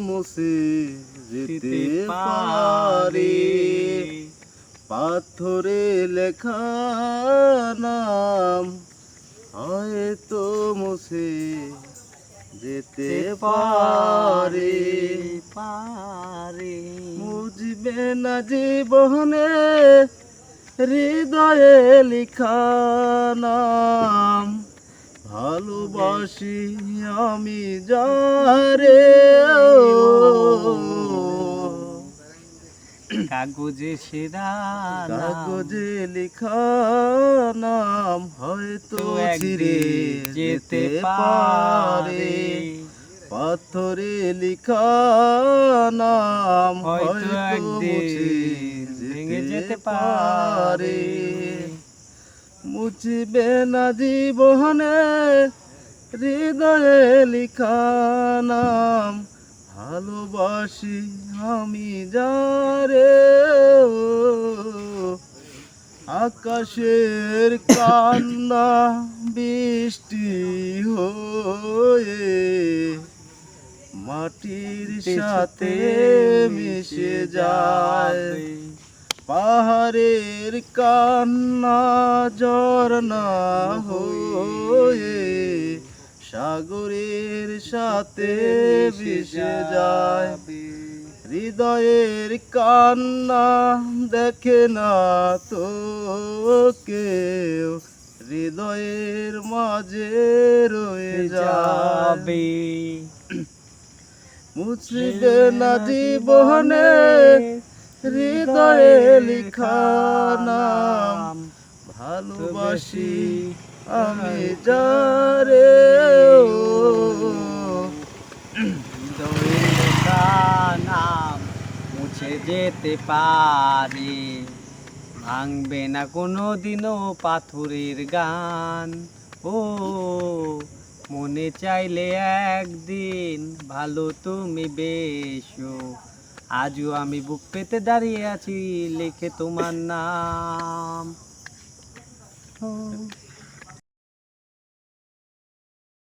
মুছে যেতে পারে। পাথরে লেখা নাম হয়তো মুছে যেতে পারে। পারে। বুঝবে না জীবনে হৃদয়ে লিখা নাম। ভালোবাসি আমি যারে। কাগজে সেরা কাগজে লিখা নাম হয়তো ছিঁড়ে যেতে পারে। পাথরে লিখা নাম হয়তো ভেঙে যেতে পারে। মুছবে না জীবনে হৃদয়ে লিখা নাম ভালোবাসি আমি যারে আকাশের কান্না বৃষ্টি হয়ে মাটির সাথে মিশে যায়। পাহাড়ের কান্না ঝর্ণা হয়ে সাগরের সাথে মিশে যায়। হৃদয়ের কান্না দেখে না তো কেউ। হৃদয়ের মাঝে রয়ে যাবে। মুছবে না জীবনে হৃদয়ে লিখা। ভালোবাসি। আমি যারে নাম মুছে যেতে পারে। ভাঙবে না কোনো দিনও পাথরের গান। ও মনে চাইলে একদিন ভালো তুমি বেশো। আজও আমি বুক পেতে দাঁড়িয়ে আছি লিখে তোমার নাম। ও